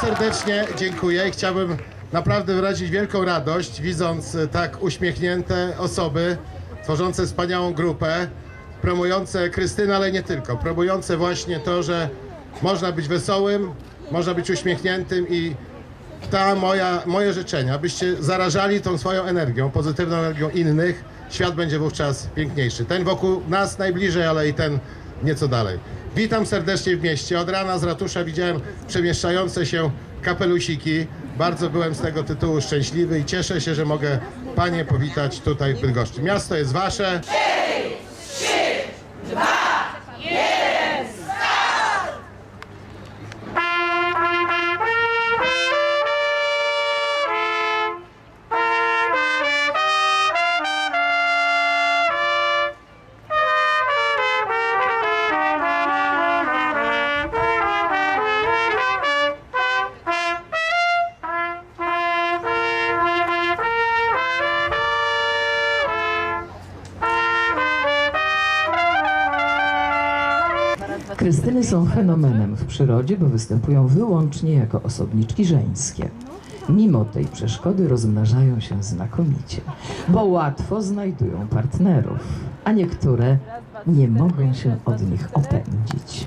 serdecznie dziękuję i chciałbym naprawdę wyrazić wielką radość, widząc e, tak uśmiechnięte osoby, tworzące wspaniałą grupę, promujące Krystynę, ale nie tylko, promujące właśnie to, że można być wesołym, można być uśmiechniętym i ta moja, moje życzenia, abyście zarażali tą swoją energią, pozytywną energią innych, świat będzie wówczas piękniejszy. Ten wokół nas najbliżej, ale i ten nieco dalej. Witam serdecznie w mieście. Od rana z ratusza widziałem przemieszczające się kapelusiki. Bardzo byłem z tego tytułu szczęśliwy i cieszę się, że mogę Panie powitać tutaj w Bydgoszczy. Miasto jest Wasze. Krystyny są fenomenem w przyrodzie, bo występują wyłącznie jako osobniczki żeńskie. Mimo tej przeszkody rozmnażają się znakomicie, bo łatwo znajdują partnerów, a niektóre nie mogą się od nich opędzić.